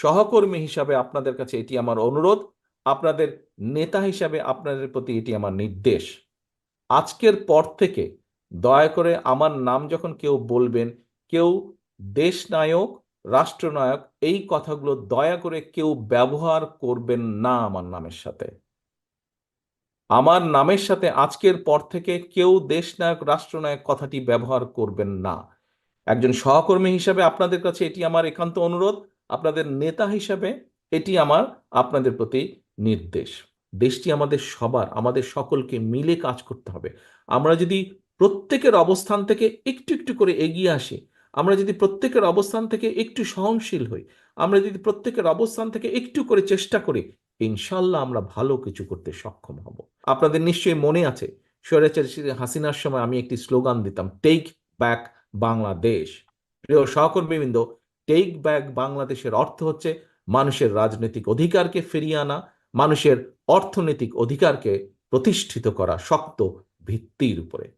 সহকর্মী হিসাবে আপনাদের কাছে এটি আমার অনুরোধ। আপনাদের নেতা হিসাবে আপনাদের প্রতি এটি আমার নির্দেশ। আজকের পর থেকে দয়া করে আমার নাম যখন কেউ বলবেন, কেউ দেশনায়ক, রাষ্ট্রনায়ক, এই কথাগুলো দয়া করে কেউ ব্যবহার করবেন না আমার নামের সাথে। আমার নামের সাথে আজকের পর থেকে কেউ দেশনায়ক, রাষ্ট্রনায়ক কথাটি ব্যবহার করবেন না। একজন সহকর্মী হিসাবে আপনাদের কাছে এটি আমার একান্ত অনুরোধ। আপনাদের নেতা হিসাবে এটি আমার, আপনাদের প্রতি নির্দেশ। দেশটি আমাদের সবার, আমাদের সকলকে মিলে কাজ করতে হবে। আমরা যদি প্রত্যেকের অবস্থান থেকে একটু একটু করে এগিয়ে আসি, আমরা যদি প্রত্যেকের অবস্থান থেকে একটু সহনশীল হই, আমরা যদি প্রত্যেকের অবস্থান থেকে একটু করে চেষ্টা করি ইনশাল্লাহ আমরা ভালো কিছু করতে সক্ষম হব। আপনাদের নিশ্চয়ই মনে আছে, স্বৈরাচারী হাসিনার সময় আমি একটি স্লোগান দিতাম টেক ব্যাক বাংলাদেশ। প্রিয় সহকর্মীবৃন্দ টেক ব্যাক বাংলাদেশের অর্থ হচ্ছে মানুষের রাজনৈতিক অধিকারকে ফিরিয়ে আনা, মানুষের অর্থনৈতিক অধিকারকে প্রতিষ্ঠিত করা শক্ত ভিত্তির উপরে।